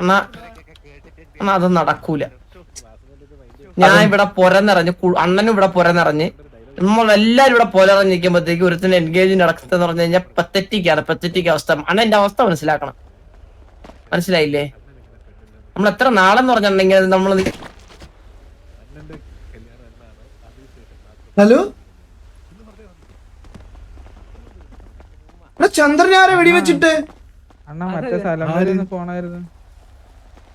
എന്നാ എന്നാ അത് നടക്കൂല. ഞാൻ ഇവിടെ പുരന്നിറഞ്ഞ് അണ്ണനും ഇവിടെ പുരന്നിറഞ്ഞ് നമ്മൾ എല്ലാരും ഇവിടെ പൊരറിഞ്ഞിരിക്കുമ്പോഴത്തേക്ക് ഒരുത്തിന് എൻഗേജ് നടക്കുന്ന പറഞ്ഞു കഴിഞ്ഞാൽ പത്തറ്റിക്കാണ് പത്തറ്റിക്ക് അവസ്ഥ. അണ്ണൻ എന്റെ അവസ്ഥ മനസ്സിലാക്കണം. മനസ്സിലായില്ലേ? നമ്മൾ എത്ര നാളെന്ന് പറഞ്ഞിട്ടുണ്ടെങ്കിൽ നമ്മൾ ഹലോ? ചന്ദ്രനാരെ വെടിവെച്ചിട്ട്? അണ്ണാ മറ്റേ സ്ഥലം പോണായിരുന്നു.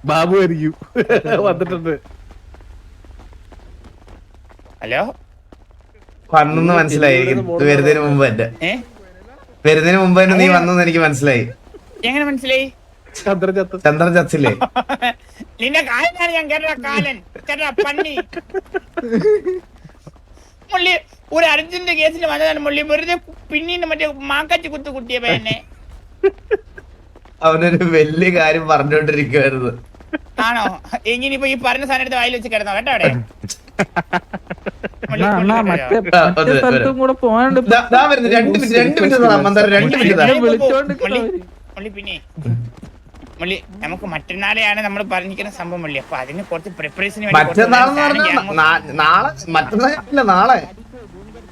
ബാബു ആയിരിക്കും. വന്നിട്ടുണ്ട്. ഹലോ? വന്നെന്ന് മനസ്സിലായി. വരുന്നതിന് മുമ്പ് എന്റെ വരുന്നതിന് മുമ്പ് തന്നെ നീ വന്നെന്ന് എനിക്ക് മനസ്സിലായി. എങ്ങനെ മനസ്സിലായി? ചന്ദ്രൻ ചത്തില്ലേ? നിന്റെ കാലനാണ് ഞാൻ കേട്ട കാലൻ. കേട്ട പണ്ണി മുള്ളി ഒരു അർജുന്റെ കേസിൽ വന്നതാണ് മുള്ളി. വെറുതെ പിന്നീട് മറ്റേ മാക്കാച്ചി കുത്തു കുട്ടിയ പയ്യനെ അവനൊരു വലിയ കാര്യം പറഞ്ഞോണ്ടിരിക്കുവായിരുന്നു. ആണോ? ഇനിയിപ്പോ ഈ പറഞ്ഞ സാധനം എടുത്ത് വായിൽ വെച്ച് കിടന്നോ? കേട്ടോ അവിടെ? മുള്ളി, അണ്ണാ അണ്ണാ മുള്ളി മറ്റേ കേട്ടോ. ആ, മറ്റേ സ്ഥലത്തും കൂടെ പോകാണ്ട് ദാ- ദാ വരുന്നു. രണ്ട് മിനിറ്റ് രണ്ട് മിനിറ്റ് മന്ദാരം രണ്ട് മിനിറ്റ് മുള്ളി, വിളിച്ചോണ്ട് മുള്ളി, നിൽക്കുന്നവര്. മുള്ളി പിന്നെ. മുള്ളി നമുക്ക് മറ്റന്നാളെയാണ് നമ്മൾ പറഞ്ഞിരിക്കുന്ന സംഭവം മള്ളി അപ്പൊ അതിന് കുറച്ച് പ്രിപ്പറേഷന് വേണ്ടി കുറച്ച് മറ്റന്നാളെന്ന് സാധനം പറഞ്ഞാൽ ഞാൻ നാ- നാളെ നാളെ.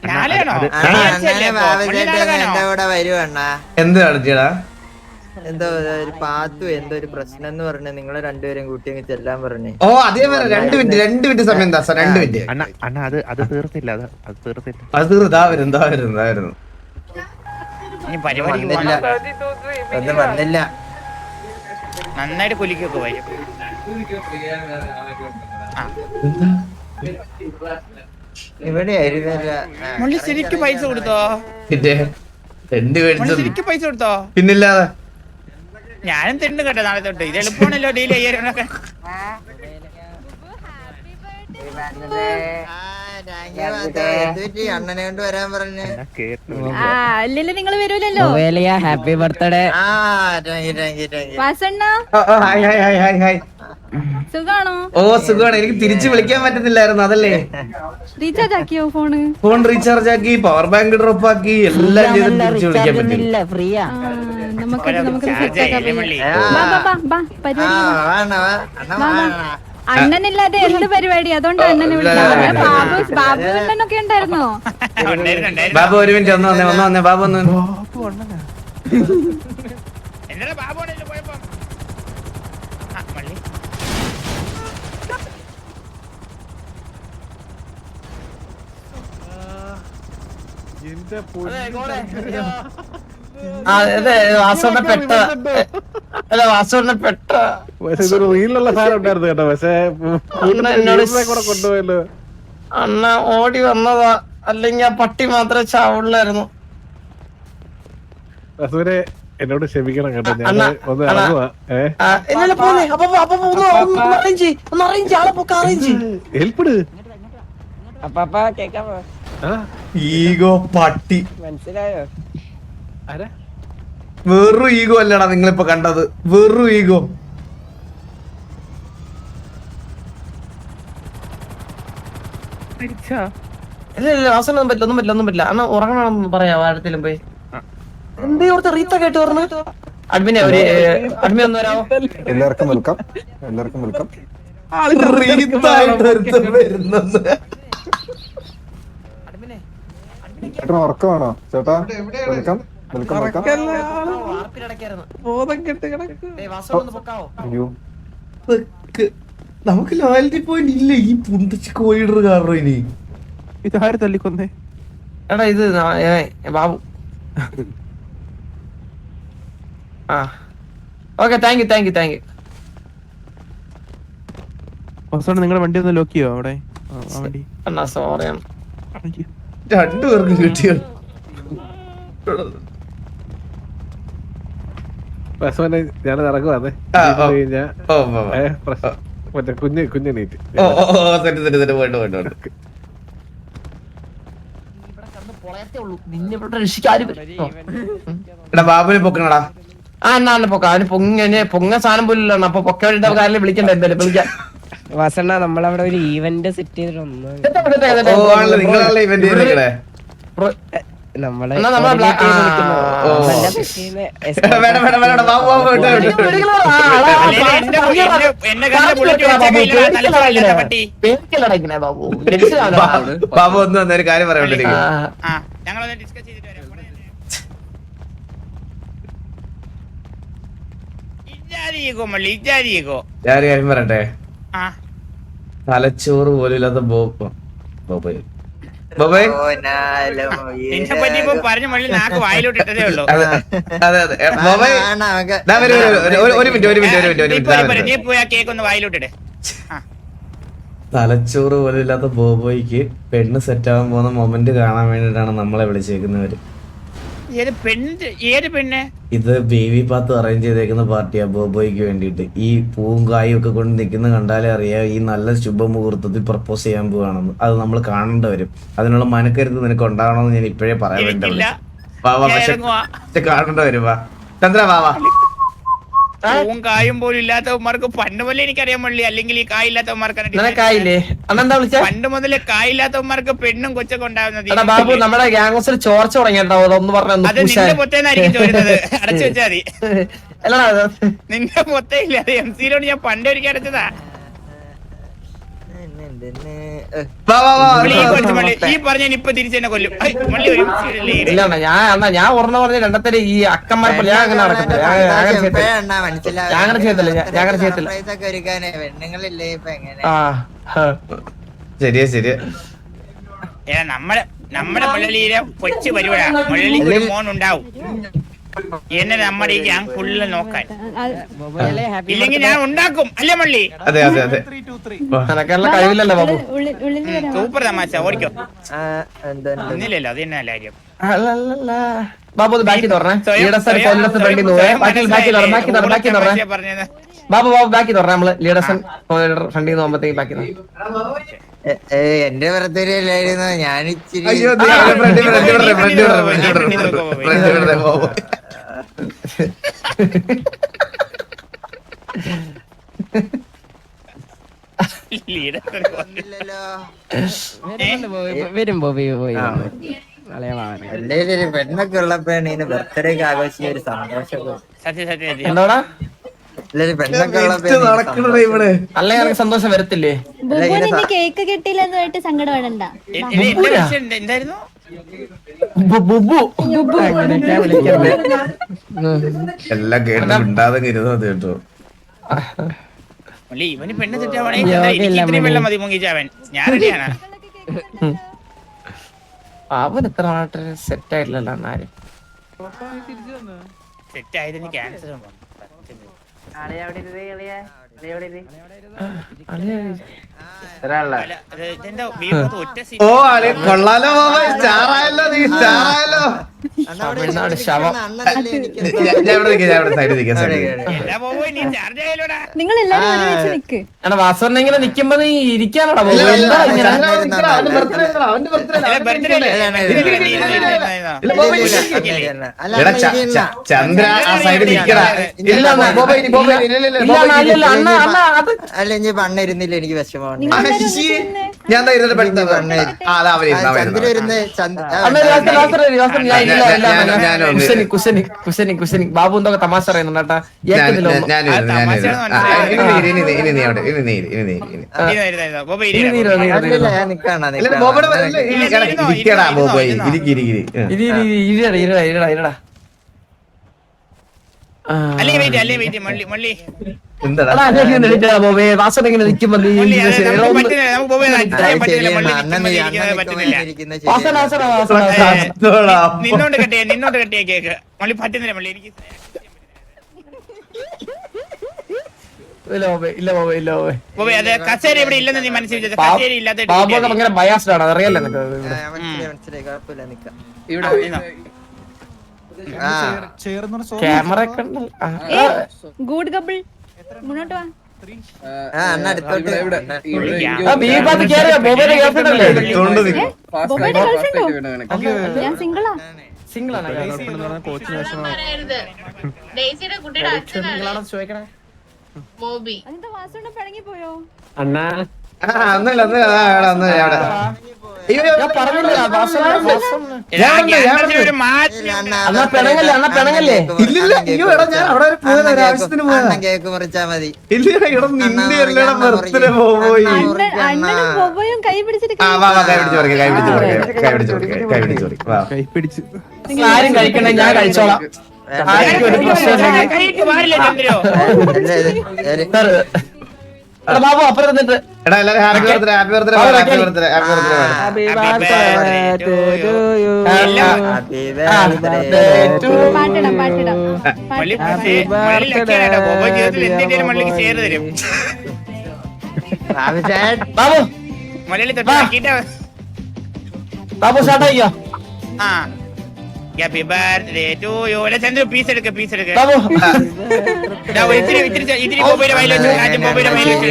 നാളെയാണോ? അണ്ണാ ഞായറാഴ്ചയല്ലേ അങ്ങനെ അപ്പൊ? മുള്ളി ബാബുചേട്ടൻ നാളെ എന്റെ കാണോ? കൂടെ വരുവണ്ണ എന്ത് കാണിച്ചടാ? എന്തോ ഒരു പാത്തു എന്തോ ഒരു പ്രശ്നം എന്ന് പറഞ്ഞു നിങ്ങളെ രണ്ടുപേരും കൂട്ടി അങ്ങ് ചെല്ലാൻ പറഞ്ഞു. ഓ അതേ പോലെ രണ്ട് മിനിറ്റ് രണ്ട് മിനിറ്റ് സമയം ദാസ രണ്ട് മിനിറ്റ്. അണ്ണ അണ്ണ അത് അത് തീർത്തില്ല അത് അത് തീർത്തില്ല. അത് തീർത്താവരും ഇനി പരിപാടിക്ക് വന്നില്ല. ഒന്നും വന്നില്ല. നന്നായിട്ട് കുലിക്കൊക്കെ വരും ഇവിടെ ആയിരുന്നല്ല മുള്ളി ശരിക്കും പൈസ കൊടുത്തോ? പിന്നെ മേടിച്ചു ശരിക്കും പൈസ കൊടുത്തോ? പിന്നില്ലാതെ. ഞാനും തിന്നു കേട്ടോ നാളെ തൊട്ട്. ഇത് എളുപ്പമാണല്ലോ ഡീൽ ചെയ്യാനൊക്കെ. അണ്ണനെ കൊണ്ട് വരാൻ പറഞ്ഞു ഞാൻ കേട്ടു ആ അല്ലല്ലോ നിങ്ങൾ വരൂലല്ലോ. Happy birthday. ആ thank you thank you thank you. വാസണ്ണ? ഓ, ഓ, hi hi hi hi hi. സുഖാണോ? ഓ സുഖമാണ്. എനിക്ക് തിരിച്ചു വിളിക്കാൻ പറ്റുന്നില്ലായിരുന്നു അതല്ലേ? റീചാർജ് ആക്കിയോ ഫോണ്? ഫോൺ റീചാർജ് ആക്കി പവർ ബാങ്ക് ഡ്രോപ്പ് ആക്കി എല്ലാം ചെയ്ത് തിരിച്ചു വിളിക്കാൻ പറ്റും. ഫ്രീയാ. നമുക്ക് നമുക്ക്. അണ്ണനില്ലാതെ എന്ത് പരിപാടി? അതുകൊണ്ട് അണ്ണനെ വിളിച്ചത് ബാബു ബാബു അണ്ണനൊക്കെ ഉണ്ടായിരുന്നോ? ബാബു ഒരു മിനിറ്റ് ഒന്ന് വന്നേ ഒന്ന് വന്നേ ബാബു ഒന്ന് എന്റെ ആ അതെ പെട്ട അല്ല വാസോണ്ണ പെട്ട പക്ഷെ ഇതൊരു റീലിലുള്ള സാധനം ഉണ്ടായിരുന്നു കേട്ടോ. പക്ഷെ കൂടെ കൊണ്ടുപോയല്ലോ. അണ്ണ ഓടി വന്നതാ. അല്ലെങ്കിൽ ആ പട്ടി മാത്രമേ ചാവുള്ളായിരുന്നു. എന്നോട് ക്ഷമിക്കണം കേട്ടോ. ഞാൻ ഒന്ന്. ഇറങ്ങുവാ. ഈഗോ പട്ടി. മനസ്സിലായോ? വെറും ഈഗോ അല്ലടാ നിങ്ങളിപ്പോ കണ്ടത്. വെറു ഈഗോ. ഇല്ല ഇല്ല വാസനൊന്നും പറ്റില്ല ഒന്നും പറ്റില്ല ഒന്നും പറ്റില്ല. അന്ന് ഉറങ്ങണമെന്ന് പറയാ ആരത്തിലും പോയി. എന്തേ ഓർത്ത് റീത്ത കേട്ട് പറഞ്ഞു? അഡ്മിനെ ഒരു അഡ്മിൻ ഒന്ന് വരാമോ എല്ലാവർക്കും വെൽക്കം. എല്ലാവർക്കും വെൽക്കം. വരുന്നത്. അഡ്മിനെ ചേട്ടൻ ഉറക്കമാണോ? ചേട്ടാ വെൽക്കം. നമുക്ക് ലോയൽറ്റി പോയിന്റ് ഇല്ല? ഈ പുന്തിച്ച് കോയിഡർ കാരണം ഇനി. ഇതാര് തല്ലിക്കൊന്നേ? എടാ ഇത് ബാബു. ആ. Okay thank you thank you thank you അവസാനം നിങ്ങളുടെ വണ്ടി ഒന്ന് ലോക്ക് ചെയ്യോ അവിടെ? വണ്ടി. അണ്ണാ സോറി അയ്യോ. രണ്ടുപേർക്കും കിട്ടിയോ? ഞാൻ ഇറങ്ങുവാന്നേ. കഴിഞ്ഞാ മറ്റേ കുഞ്ഞ് കുഞ്ഞെണീറ്റ് ബാബുനെ പൊക്കണടാ. ആ എന്നാണ് പൊക്ക. അവന് പൊങ്ങനെ പൊങ്ങ സാധനം പോലും അപ്പൊ പൊക്ക വേണ്ട കാര്യം വിളിക്കണ്ട എന്തായാലും വിളിക്കാം. വാസണ്ണ നമ്മളവിടെ ഒരു ഈവന്റ് സെറ്റ് ചെയ്തിട്ടൊന്ന് നമ്മളെ ബാബു ബാബു ബാബു ബാബു ഒന്ന് വന്നൊരു കാര്യം പറയാൻ ഞാൻ കാര്യം പറയട്ടെ തലച്ചോറ് പോലും ഇല്ലാത്ത ബോബ് ഓനാലും നിന്നെ പറ്റി ഇപ്പൊ പറഞ്ഞ മള്ളി നാക്ക് വായിലോട്ട് ഇട്ടതേ ഉള്ളൂ. അതെ അതെ. ഒരു- മിനിറ്റ് ഒരു മിനിറ്റ് ഒരു മിനിറ്റ് നീ പോയി ആ കേക്ക് ഒന്ന് വായിലോട്ടിട്. തലച്ചോറ് പോലും ഇല്ലാത്ത ബോബോയ്ക്ക് പെണ്ണ് സെറ്റ് ആവാൻ പോകുന്ന മൊമെന്റ് കാണാൻ വേണ്ടിട്ടാണ് നമ്മളെ വിളിച്ചേക്കുന്നവര്. ഏത് പെണ്ണ് ഏത് പെണ്ണ്? ഇത് ബേബി പാത്ത് അറേഞ്ച് ചെയ്തേക്കുന്ന പാർട്ടിയാ ബോബോയ്ക്ക് വേണ്ടിയിട്ട്. ഈ പൂവും കായും ഒക്കെ കൊണ്ട് നിൽക്കുന്ന കണ്ടാലേ അറിയാം ഈ നല്ല ശുഭമുഹൂർത്തത്തിൽ പ്രപ്പോസ് ചെയ്യാൻ പോവാണെന്ന്. അത് നമ്മൾ കാണേണ്ട വരും. അതിനുള്ള മനക്കരുത് നിനക്ക് ഉണ്ടാവണമെന്ന് ഞാൻ ഇപ്പോഴേ പറയാൻ വേണ്ടി കാണേണ്ടി വരും വാ. ചന്ദ്ര വാ വാ. പൂവും കായും പോലും ഇല്ലാത്തവന്മാർക്ക് പണ്ട് മുതലേ എനിക്കറിയാൻ മള്ളി അല്ലെങ്കിൽ ഈ കായില്ലാത്തവന്മാർക്കാണ് അന്നെന്താ വിളിച്ച? പണ്ട് മുതലേ കായില്ലാത്തവന്മാർക്ക് പെണ്ണും കൊച്ചൊക്കെ ഉണ്ടാവുന്നത് ബാബു നമ്മുടെ ഗ്യാങ്സിൽ ചോർച്ച തുടങ്ങിട്ടോ അതൊന്ന് പറഞ്ഞു അത് നിന്റെ പൊത്തേന്നായിരിക്കും ചോരുന്നത്. അടച്ചു വെച്ചാ മതി. നിന്റെ പൊത്തയില്ല അത് എം സിയിലോട് ഞാൻ പണ്ട് ഒരിക്കൽ അടച്ചതാ. ഈ പറഞ്ഞ ഇപ്പൊ തിരിച്ചെന്നെ കൊല്ലും. ഇല്ലേ? അണ്ണാ, ഞാൻ അണ്ണാ ഞാൻ ഉറന്ന പറഞ്ഞ രണ്ടത്തിൽ ഈ അക്കന്മാർ ഞാൻ അങ്ങനെ നടക്കത്തില്ല. ഞാൻ അങ്ങനെ ചെയ്യത്തില്ല. ഞാൻ അങ്ങനെ ചെയ്യത്തില്ല, ആ. ശരിയാ ശരിയാ. നമ്മളെ നമ്മുടെ നമ്മുടെ മുരളിയിലെ കൊച്ചു പരിപാടാ ഒരു മോൻ ഉണ്ടാവും. എന്നെ നമ്മുടെ ഈ ഞാൻ ഫുള്ള് നോക്കാൻ മൊബൈലെ ഹാപ്പി ഇല്ലെങ്കിൽ ഞാൻ ഉണ്ടാക്കും അല്ലേ മള്ളി അതെ അതെ അതെ കഴിവില്ലല്ലോ ബാബു സൂപ്പർ തമാശ ഓടിക്കോ? ഒന്നില്ലല്ലോ അത് തന്നെ കാര്യം അല്ലല്ലല്ല. ബാബു ബാക്കി തുറന്നേ ഫ്രണ്ടിൽ നിന്ന് ബാക്കി ബാക്കി തുറ ബാക്കി തുറ ബാക്കി തുറ ബാബു ബാബു ബാക്കി തുറ നമ്മൾ ലീഡസൺ ഫ്രണ്ടിൽ നിന്ന് പോകുമ്പോഴത്തേക്ക് ബാക്കി എന്റെ ബർത്ത്ഡേയിലായിരുന്നു ഞാൻ ഇച്ചിരി വരും ബോബി പോയി ആ. അളയ വാങ്ങാൻ അല്ലേലും ഒരു പെണ്ണൊക്കെ ഉള്ളപ്പോഴാണ് ഇതിന് ബർത്ത്ഡേക്ക് ആഘോഷിച്ച ഒരു സന്തോഷം. എന്താടാ എനിക്ക് വരത്തില്ലേ? കേക്ക് കിട്ടിയില്ലെന്ന് പറഞ്ഞിട്ട് എല്ലാം കേട്ട് മിണ്ടാതെ മതി കേട്ടോ. ഇവന് പെണ്ണ് ഇത്രയും വെള്ളം മതി മുങ്ങിച്ചാവൻ ഞാൻ റെഡിയാണ്. അവൻ ഇത്ര നാട്ടിൽ സെറ്റ് ആയിട്ടില്ലല്ലോ ആരും സെറ്റ് ആയതിന് ക്യാൻസർ ഇതെന്താ വീപ്പത്ത് ഒറ്റ സീറ്റ് ഓ അല്ലെ കൊള്ളാലോ ബോബോയ് സ്റ്റാറായല്ലോ നീ സ്റ്റാറായല്ലോ തമിഴ്നാട് ശവം ഞാൻ ഇവിടെ നിൽക്കാം ഇവിടെ സൈഡിൽ നിൽക്കാം നിങ്ങൾ എല്ലാരും ഒരു വെച്ച് നിക്ക് എടാ വാസവണ്ണ ഇങ്ങനെ നിക്കുമ്പോ നീ ഇരിക്കാനോടാ എന്താ ഇങ്ങനെ എടാ ച- ച- ചന്ദ്ര ആ സൈഡിൽ നിൽക്കടാ ഇല്ല അണ്ണാ, ഇല്ല ഇല്ല ഇല്ല ഇല്ല അണ്ണാ, ഇല്ല, അണ്ണ അണ്ണ അത് അല്ല ഇനി പണ്ണ ഇരുന്നില്ല എനിക്ക് വിഷമമാണ് നിങ്ങൾ ആ ഞാൻ ബാബു എന്തൊക്കെ തമാശ പറയുന്നുണ്ടാട്ടാ ഇരിടാ ഇരിടാ ഇരിടാ. അല്ലേ വെയിറ്റ് അല്ലേ വെയിറ്റ് മള്ളി മള്ളി. നിന്നോണ്ട് കെട്ടിയ നിന്നോണ്ട് കെട്ടിയ കേക്ക്. മള്ളി പറ്റുന്നില്ല മള്ളി എനിക്ക് കസേര ഇവിടെ ഇല്ലെന്ന് നീ മനസ്സിൽ കസേര ഇല്ലാത്ത ഭയങ്കര ബയാസ്ഡ് ആണ് അറിയാലോ നിനക്ക് ഇവിടെ. മനസ്സിലായി മനസ്സിലായി കുഴപ്പമില്ല നിക്കാം ആ ക്യാമറ ഒക്കെ ഉണ്ട്. ഏ ഗുഡ് കപ്പിൾ. മുന്നോട്ട് വാ. ആ അണ്ണ അടുത്തോട്ട്. ആ, ബി ഭാഗത്ത് കേറിയോ? ബോബേയുടെ ഗേൾഫ്രണ്ട് അല്ലേ? എടുത്തോണ്ട് നിൽക്കും. ബൊബയുടെ ഗേൾഫ്രണ്ടോ ഞാൻ സിംഗിളാ സിംഗിൾ ആണ്. കുട്ടിയുടെ അച്ഛനാണ്. സിംഗിളാണോ ചോദിക്കണേ. ബോബി. അതെന്താ വാസുണ്ണ പിണങ്ങി പോയോ? ആ, ഒന്നുമില്ല ഒന്നുമില്ല ആ, അവിടെ ഞാൻ പറഞ്ഞില്ല. ഒരു അതൊക്കെ പിണങ്ങല്ലേ, അണ്ണൻ പിണങ്ങല്ലേ? ഇല്ലില്ല, അയ്യോ, എടാ, ഞാൻ അവിടെ വരെ പോയതാ, ഒരു ആവശ്യത്തിന് പോയതാ. അണ്ണൻ കേക്ക് മുറിച്ചാ മതി. ഇല്ല ഇവിടെ നിന്റെ അല്ലടാ ബർത്ത്ഡേ പോയി. അണ്ണാ, അണ്ണൻ കൈ പിടിച്ചിട്ട് ആ വാ വാ കൈ പിടിച്ച് പറിക്കാം കൈ പിടിച്ച് കൈ പിടിച്ച് കൈ പിടിച്ച് വാ. കൈ പിടിച്ച്. ആരും കഴിക്കണ്ട ഞാൻ കഴിച്ചോളാം. ആർക്കും ഒരു പ്രശ്നമില്ലെങ്കിൽ എടാ ബാബു അപ്പുറത്ത് നിന്നിട്ട് എടാ എല്ലാരും happy birthday happy birthday happy birthday happy birthday. പാട്ടിടാം പാട്ടിടാം. ബോബോ ബാബു. സ്റ്റാർട്ട് ആയിക്കോ ആ. Happy birthday to you Chandra piece എടുക്ക പീസ് എടുക്ക. ഇത്തിരി ഇത്തിരി ഇത്തിരി മൊബൈൽ മൈൽ വെച്ച് ആദ്യം മൊബൈൽ മൈൽ വെച്ച്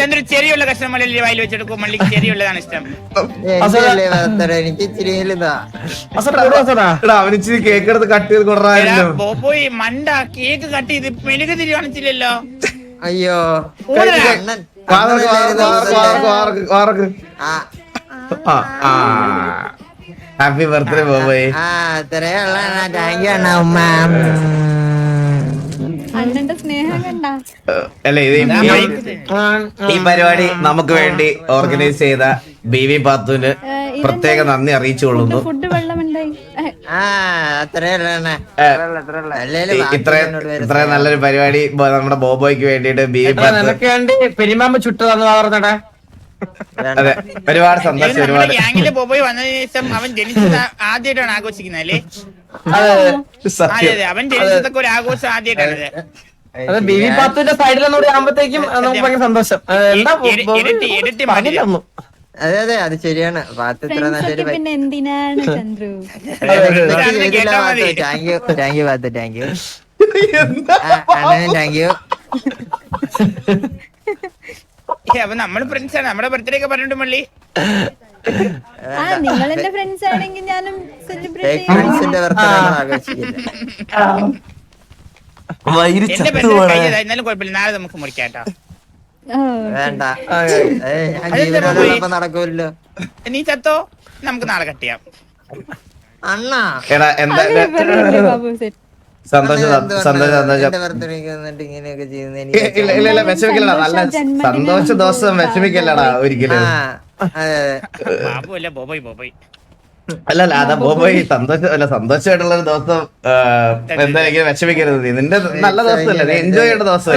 ചന്ദ്ര ചെറിയുള്ള കഷ്ണം മലയാളി വയലിൽ വെച്ചെടുക്കും. മള്ളിക്ക് ചെറിയുള്ളതാണ് ഇഷ്ടം. എനിക്കല്ലേ ബർത്ത്ഡേ എനിക്ക് ഇച്ചിരി വലുതാ. അസറ കൂടെ അസറാ. എടാ അവന് ഇച്ചിരി കേക്ക് എടുത്ത് കട്ട് ചെയ്ത് കൊണ്ടുവരായിരുന്നു ബോബോയ് മണ്ട കേക്ക് കട്ട് ചെയ്ത് മെഴുക് തിരി കാണിച്ചില്ലല്ലോ അയ്യോ ഹാപ്പി ബർത്ത്ഡേ ബോബോയ് ആ. അത്രേ ഉള്ള. താങ്ക് യു അണ്ണ ഉമ്മ. അല്ല ഇത് ഈ- പരിപാടി നമുക്ക് വേണ്ടി ഓർഗനൈസ് ചെയ്ത ബി വി പാത്തുവിന് പ്രത്യേക നന്ദി അറിയിച്ചു കൊള്ളുന്നു. ഇത്രയും ഇത്രയും നല്ലൊരു പരിപാടി നമ്മുടെ ബോബോയ്ക്ക് വേണ്ടിയിട്ട് ബി വി പാത്തു വേണ്ടി ചുട്ടതാന്ന് പറഞ്ഞടാ. അതെ ഒരുപാട് സന്തോഷം ഒരുപാട്. ഗ്യാങ്ങിൽ പോയി വന്നതിന് ശേഷം അവൻ ജനിച്ചത് ആദ്യമായിട്ടാണ് ആഘോഷിക്കുന്നത് അല്ലേ? അതെ അതെ. സത്യം. അവൻ ജനിച്ചതൊക്കെ ഒരു ആഘോഷം ആദ്യമായിട്ടാണ് അതെ. ബി വി സൈഡിലൊന്നുകൂടി ആകുമ്പോഴത്തേക്കും നമുക്ക് ഭയങ്കര സന്തോഷം. എന്താ. അതെ അതെ അത് ശരിയാണ്. പാത്ത് ഇത്ര ഫ്രണ്ട്സ് നല്ലൊരു പിന്നെ എന്തിനാണ് Chandru. Thank you thank you path? Thank U എന്താ താങ്ക് യു ഏ, അപ്പൊ നമ്മൾ ഫ്രണ്ട്സ് ആണ്. നമ്മുടെ ബർത്ത്ഡേ ഒക്കെ പറഞ്ഞിട്ട് മള്ളി. ആ നിങ്ങൾ എന്റെ ഫ്രണ്ട്സ് ആണെങ്കിൽ ഞാനും സെലിബ്രേറ്റ് ഫ്രണ്ട്സിന്റെ ബർത്ത്ഡേ ആഘോഷിക്കില്ല. വൈരി എന്റെ ബർത്ത്ഡേ കഴിഞ്ഞതാ. എന്നാലും കുഴപ്പമില്ല. നാളെ നമുക്ക് മുറിക്കാം കേട്ടോ വേണ്ട. ആ, ഏയ്, ഞാൻ ജീവനോടൊപ്പം നടക്കൂല്ലോ നീ ചത്തോ? നമുക്ക് നാളെ കട്ട് ചെയ്യാം. അണ്ണാ. എടാ എന്താ ബാബു സെറ്റ് സന്തോഷം സന്തോഷം നല്ല ജന്മദിനം. സന്തോഷ ദിവസം വിഷമിക്കല്ലടാ ഒരിക്കലും. അല്ലല്ല അതെ ബോബോയ് സന്തോഷം അല്ല സന്തോഷമായിട്ടുള്ള ഒരു ദിവസം എന്തായാലും വിഷമിക്കരുത് നീ. നിന്റെ നല്ല ദിവസമല്ലേ നീ എൻജോയ് ചെയ്യേണ്ട ദിവസം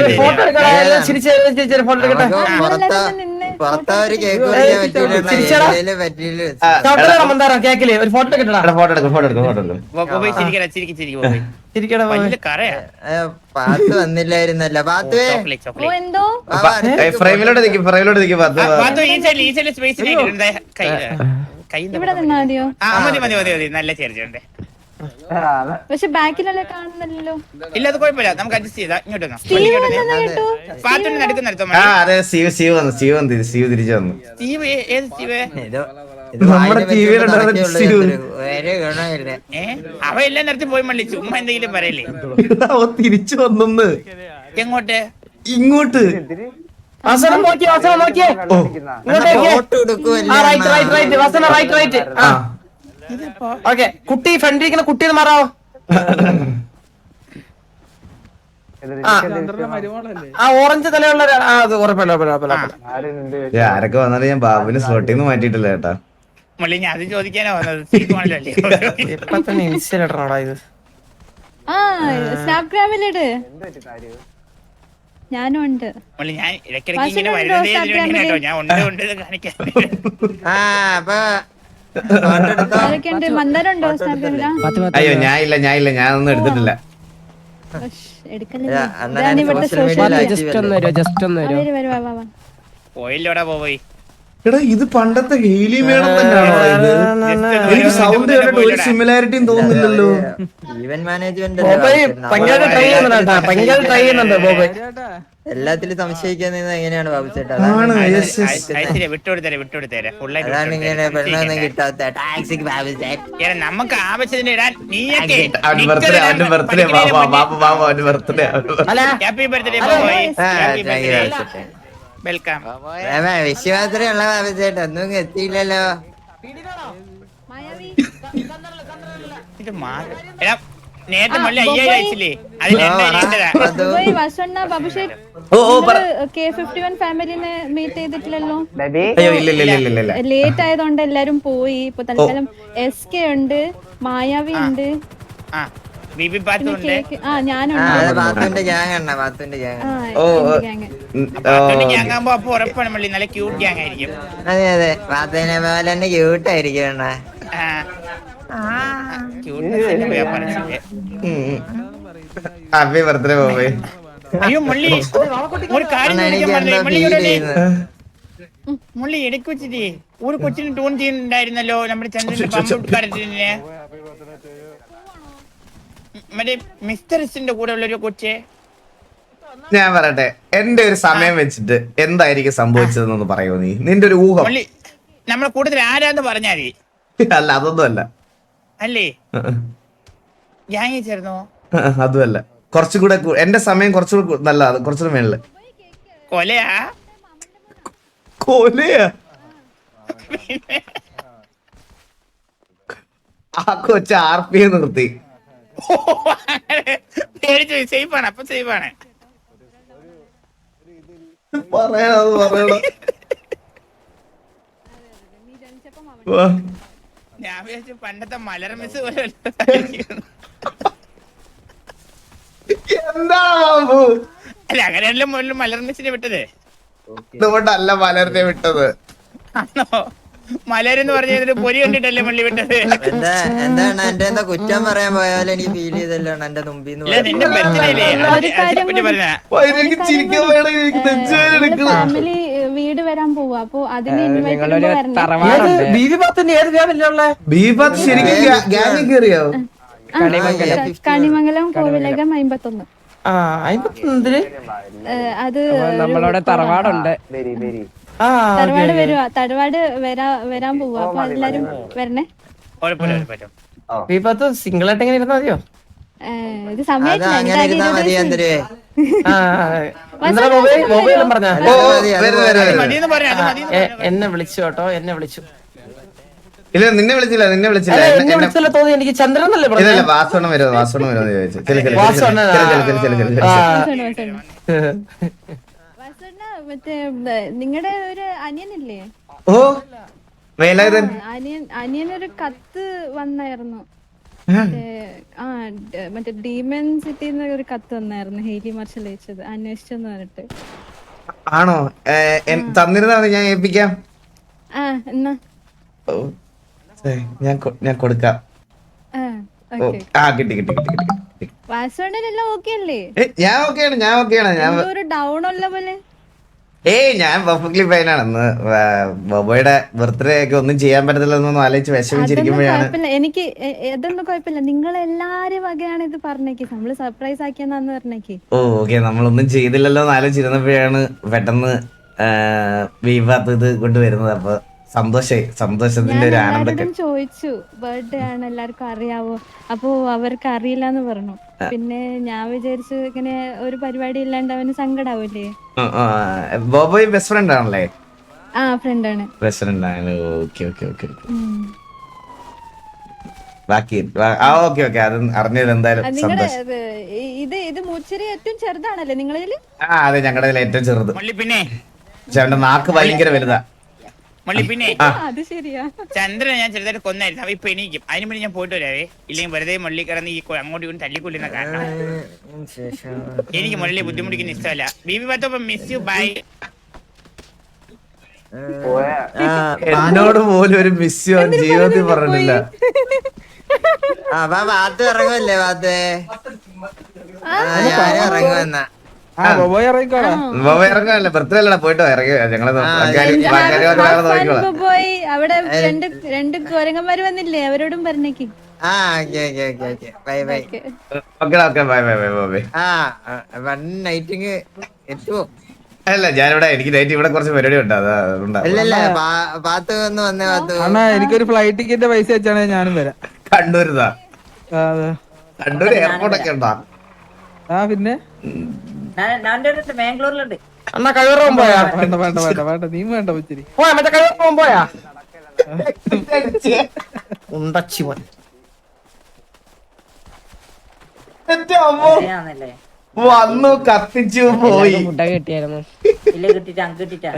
ദിവസമല്ലേ കേക്കിൽ ഒരു ഫോട്ടോ കിട്ടടാ എടാ, ഫോട്ടോ എടുക്കും ഫോട്ടോ എടുക്കും ഫോട്ടോ എടുക്കും പാത്ത് വന്നില്ലായിരുന്നല്ല. ഫ്രെയിമിലോട്ട് നിൽക്കും ഫ്രെയിമിലോട്ട് നിൽക്കും പത്ത് ഇവിടെ നിന്നാ മതിയോ ആ മതി മതി മതി മതി നല്ല ചേർച്ചയുണ്ട് പക്ഷെ ബാക്കിലല്ലേ കാണുന്നില്ലല്ലോ. ഇല്ല അത് കുഴപ്പമില്ല. നമുക്ക് അഡ്ജസ്റ്റ് ചെയ്താ. ഇങ്ങോട്ട് വന്നോ. സ്റ്റീവ് ഇങ്ങോട്ട് വന്നോ. വന്നെന്ന് കേട്ടു പാത്തുവിന്റെ നടുക്ക് ആ അതെ സ്റ്റീവ് സ്റ്റീവ് വന്നു. സ്റ്റീവ് വന്നു സ്റ്റീവ് തിരിച്ചു വന്നു. സ്റ്റീവ് ഏ- ഏത് സ്റ്റീവ്? നമ്മുടെ ഒരു ഗുണമില്ല. ഏ? അവ എല്ലാം നേരത്തെ പോയി മള്ളി ചുമ്മാ എന്തെങ്കിലും പറയല്ലേ? എടാ, അവൻ തിരിച്ചു വന്നു എങ്ങോട്ട്? ഇങ്ങോട്ട്. വസനം നോക്കിയേ വസനം നോക്കിയേ. ഇങ്ങോട്ട് നോക്കിയേ ഫോട്ടോ എടുക്കുവല്ലേ ആ റൈറ്റ് റൈറ്റ് റൈറ്റ് വസന റൈറ്റ് റൈറ്റ് ആ. ഓക്കെ കുട്ടി ഫ്രണ്ട് ഇരിക്കുന്ന കുട്ടി മാറാവോ? ആ. ഓറഞ്ച് തലയുള്ള അത് ഉറപ്പല്ല ആരൊക്കെ വന്നാലും ഞാൻ ബാബുവിന് സ്ലോട്ടിൽ മാറ്റിട്ടില്ല മാറ്റിയിട്ടില്ല കേട്ടാ. മള്ളി ഞാൻ അത് ചോദിക്കാനാ വന്നത്. സ്റ്റീവ് ആണല്ലോ അല്ലേ? ഇപ്പൊ തന്നെ ഇൻസ്റ്റയിൽ ഇടണോടാ ഇത്. സ്നാപ്ഗ്രാമിലിട്. ഞാനും ഉണ്ട് മള്ളി ഞാൻ ഇടയ്ക്കിടയ്ക്ക് ഇങ്ങനെ വരുന്നതേ ഞാൻ ഉണ്ട് ഉണ്ട് കാണിക്കാൻ. ആ അപ്പൊ അയ്യോ ഞാൻ ഇല്ല ഞാൻ ഇല്ല എടുത്തിട്ടില്ല. ജസ്റ്റ് ഒന്ന് വരുമോ ജസ്റ്റ് ഒന്ന് വരുമോ വരും വരും വാ വാ വാ. പോയില്ലോടാ പോയി എടാ ഇത് പണ്ടത്തെ ഹീലി മേളം തന്നെയാണോ ഇത്? എനിക്ക് സൗണ്ട് കേട്ടിട്ട് ഒരു സിമിലാരിറ്റിയും തോന്നുന്നില്ലല്ലോ. ഈവൻ മാനേജ്മെന്റ് ട്രൈ ചെയ്യുന്നുണ്ട് ട്രൈ ചെയ്യുന്നുണ്ട് ബോബോയ് എല്ലാത്തിലും സംശയിക്കാൻ നിന്ന് എങ്ങനെയാണ് ബാബു ചേട്ടാ വിട്ടുകൊടുത്തേരെ അതാണ് ഇങ്ങനെ പെണ്ണൊന്നും വിട്ടുകൊടുത്തേരെ. കിട്ടാത്ത ടാക്സിക്ക് ബാബു ചേട്ടൻ എടാ, നമുക്ക് ആവശ്യത്തിന് ഇടാൻ നീയൊക്കെ ഹാപ്പി ബർത്ത്ഡേ. വെൽക്കം ഉള്ള ഒന്നും എത്തിയില്ലല്ലോ. ഇത് മാറി നേരത്തെ മള്ളി അയ്യായിരം അയച്ചില്ലേ? അതിൽ രണ്ടായിരം ഇട്ടതാ പോയി വസണ്ണ ഓ ഓ പറ. കെ ഫിഫ്റ്റി വൺ ഫാമിലിനെ മീറ്റ് ചെയ്തിട്ടില്ലല്ലോ? അയ്യോ ഇല്ല ഇല്ല ഇല്ല ഇല്ല ഇല്ല ലേറ്റ് ആയതുകൊണ്ട് എല്ലാരും പോയി. ഇപ്പൊ തൽക്കാലം എസ് കെ ഉണ്ട് മായാവി ഉണ്ട്. ആ ബിബി പാത്തു ഉണ്ട്. ആ ആ അത് അതെ അതെ. ബാത്തുവിനെ പോലെ തന്നെ ക്യൂട്ടായിരിക്കും ഹാപ്പി ബർത്ത്ഡേ ബോബേ അയ്യോ മുള്ളി. ഒരു കാര്യം. മള്ളി ഇടയ്ക്ക് വെച്ചിട്ട്. ഒരു കൊച്ചിന് ടൂൺ ചെയ്യുന്നുണ്ടായിരുന്നല്ലോ. നമ്മുടെ ചന്ദ്രന്റെ പമ്പുകാരത്തിന് മറ്റേ മിസ്റ്റർ എസിന്റെ കൂടെ ഉള്ള ഒരു കൊച്ചെ. ഞാൻ പറയട്ടെ എന്റെ ഒരു സമയം വെച്ചിട്ട് എന്തായിരിക്കും സംഭവിച്ചതെന്നൊന്ന് പറയോ നീ? നിന്റെ ഒരു ഊഹം. നമ്മളെ കൂട്ടത്തിൽ ആരാന്ന് പറഞ്ഞാൽ അല്ല അതൊന്നും അല്ല അല്ലേ? ഗ്യാങ് ചേർന്നോ? അതുമല്ല. കുറച്ചുകൂടെ കൂടെ എന്റെ സമയം കുറച്ചുകൂടെ നല്ല കുറച്ചുകൂടെ മേളിൽ കൊലയാ? കൊലയാ? ആ കൊച്ച ആർ പി നിർത്തി. പറയണ സേഫ് ആണ് അപ്പൊ സേഫ് ആണ് പറയണത് പറയണം. വിചാരിച്ചു പണ്ടത്തെ മലർ മിസ് പോലെ വല്ലതും എന്താ ബാബു? അല്ല അങ്ങനെയല്ലേ മുകളിൽ മലർ മിസ്സിനെ വിട്ടത്. ഇതുകൊണ്ടല്ല മലറിനെ വിട്ടത്. ആണോ? മലരെന്ന് പറഞ്ഞ പൊരി കണ്ടിട്ടല്ലേ മള്ളി വിട്ടത്? എന്താ എന്താണ് എന്റെ എന്താ കുറ്റം പറയാൻ പോയാലും എനിക്ക് ഫീൽ ചെയ്തല്ലോ എന്റെ ഇല്ല നിന്റെ പറഞ്ഞ എനിക്ക് ചിരിക്കാൻ വേണം എനിക്ക് നെഞ്ചുവേദന എടുക്കണം ഫാമിലി വീട് വരാൻ പോവാ. അപ്പൊ അതിന് ബീബത്ത് ശരിക്കും ഗ്യാങ്ങിൽ കയറിയോ ആ, കണിമംഗലം. കോവിലകം അമ്പത്തൊന്ന്. അത് നമ്മളവിടെ തറവാടുണ്ട്. ആ തറവാട് വരുവാ. തറവാട് വരാ വരാൻ പോവാ. അപ്പൊ എല്ലാരും വരണേ. സിംഗിൾ ആയിട്ട് എങ്ങനെ ഇരുന്നാ മതിയോ? ഇത് മൊബൈലും പറഞ്ഞ എന്നെ വിളിച്ചു കേട്ടോ എന്നെ വിളിച്ചു. ഇല്ല നിന്നെ വിളിച്ചില്ല നിന്നെ വിളിച്ചില്ല. എന്നെ- തോന്നി എനിക്ക് ചന്ദ്രൻ എന്നല്ലേ ഇല്ല വാസോണം വരുമോ വാസോണം വരുമോ ചോദിച്ചു. ചെല ചെല മറ്റേ നിങ്ങളുടെ ഒരു അനിയനില്ലേ? ഓ അനിയൻ അനിയൻ അനിയനൊരു കത്ത് വന്നായിരുന്നു. ആ മറ്റേ ഡീമൻ സിറ്റിന്ന് ഒരു കത്ത് വന്നായിരുന്നു. ഹെയ്ലി മാർഷൽ അയച്ചത് അന്വേഷിച്ചെന്ന് പറഞ്ഞിട്ട്. ആണോ? തന്നിരുന്നാണ് ഞാൻ ഏൽപ്പിക്കാം? ആ എന്നാ? ഞാൻ ഞാൻ കൊടുക്കാം. ആ കിട്ടി കിട്ടി കിട്ടി കിട്ടി വാസവണ്ണനെല്ലാം ഓക്കെ അല്ലേ? ഞാൻ ഓക്കെയാണ് ഞാൻ ഓക്കെയാണ് ഞാൻ ഒരു ഡൗൺ ഉള്ള പോലെ. ഏയ് ഞാൻ പെർഫെക്റ്റ്ലി ഫൈൻ ആണ്. ബോബോയുടെ ബർത്ത്ഡേ ഒക്കെ ഒന്നും ചെയ്യാൻ പറ്റത്തില്ലെന്നൊന്നും ആലോചിച്ച് വിഷമിച്ചിരിക്കുമ്പോഴാണ്. എനിക്ക് അതൊന്നും കുഴപ്പമില്ല? നിങ്ങൾ എല്ലാരും വകയാണ് ഇത് പറഞ്ഞേക്ക്. നമ്മൾ സർപ്രൈസ് ആക്കിയെന്നാന്ന് പറഞ്ഞേക്ക്. ഓ ഓക്കെ നമ്മളൊന്നും ചെയ്തില്ലല്ലോ എന്ന് ആലോചിച്ചിരുന്നപ്പോഴാണ് പെട്ടെന്ന് വിവാദം ഇത് കൊണ്ടുവരുന്നത്. അപ്പൊ സന്തോഷത്തിന്റെ ഒരു ആനന്ദമൊക്കെ ചോദിച്ചു ബർത്ത്ഡേ ആണ് എല്ലാവർക്കും അറിയാവോ? അപ്പൊ അവർക്ക് അറിയില്ല എന്ന് പറഞ്ഞു പിന്നെ ഞാൻ വിചാരിച്ചു ഇങ്ങനെ ഒരു പരിപാടി ഇല്ലാണ്ട് അവന് സങ്കടാവൂലേ ബോബോയ് ബെസ്റ്റ് ഫ്രണ്ട് ആണല്ലേ? ആ ബെസ്റ്റ് ഫ്രണ്ട് ആണ്. ഓക്കെ ഓക്കെ ഓക്കെ ബാക്കി ബാ- ആ ഓക്കെ ഓക്കെ. അത് അറിഞ്ഞത് എന്തായാലും നിങ്ങളുടെ സന്തോഷം. ഇത് ഇത് മുച്ചിരി ഏറ്റവും ചെറുതാണല്ലേ നിങ്ങളിൽ ആ അതെ ഞങ്ങളുടെ ഏറ്റവും ചെറുത്. മള്ളി പിന്നെ? പക്ഷെ അവന്റെ നാക്ക് ഭയങ്കര വലുതാ. മള്ളി പിന്നെ അത് ശരിയാ. ചന്ദ്രനെ ഞാൻ ചെറുതായിട്ട് കൊന്നായിരുന്നു. അവ ഇപ്പൊ എണീക്കും. അതിന് മുന്നേ ഞാൻ പോയിട്ട് വരാവേ. ഇല്ലെങ്കിൽ വെറുതെ മള്ളി കിടന്ന് ഈ അങ്ങോട്ടും ഇങ്ങോട്ടും തല്ലിക്കൊല്ലുന്ന കാരണം. എനിക്ക് മള്ളി ബുദ്ധിമുട്ടിക്കുന്ന ഇഷ്ടമല്ല. ബിബി പത്തപ്പം മിസ് യു ബൈ ആ എന്നോട് പോലും ഒരു മിസ് ജീവിതത്തിൽ പറഞ്ഞില്ല ആ വാ ബാത്ത് ഇറങ്ങുമല്ലേ വാത്തേ? ആ ഞാനും ഇറങ്ങുമെന്നാ ഇറങ്ങാനല്ലേ? ബർത്ത്ഡേ അല്ലടാ പോയിട്ട്? ഇറങ്ങി ഞങ്ങൾ പോയി അവിടെ രണ്ട് രണ്ട് കോരങ്ങന്മാര് വന്നില്ലേ? അവരോടും പറഞ്ഞേക്ക്. ആ okay okay okay okay. Bye bye. Okay. Okay okay bye bye bye bye ആ വൺ നൈറ്റിങ് എത്തുവോ അല്ല ഞാനിവിടെ എനിക്ക് നൈറ്റ് ഇവിടെ കുറച്ച് പരിപാടി ഉണ്ട്. അതാ എനിക്കൊരു ഫ്ലൈറ്റ് ടിക്കറ്റ് പൈസ വെച്ചാണെങ്കിൽ ഞാനും വരാം. കണ്ണൂരുതാ. കണ്ണൂർ എയർപോർട്ടൊക്കെ ഉണ്ടാ? ആ പിന്നെ? ബാംഗ്ലൂരിലുണ്ട്. അണ്ണാ കഴിവറവൻ പോയാ? വേണ്ട വേണ്ട വേണ്ട വേണ്ട നീ വേണ്ട ഉച്ചിരി പോയാ മറ്റേ കഴിവറവൻ പോയാ? ഉണ്ടച്ചിവൻ. വന്നു കത്തിച്ചു പോയി. കിട്ടിയായിരുന്നു. ഇല്ല കിട്ടിട്ട് അങ്ങ് കിട്ടിട്ടാ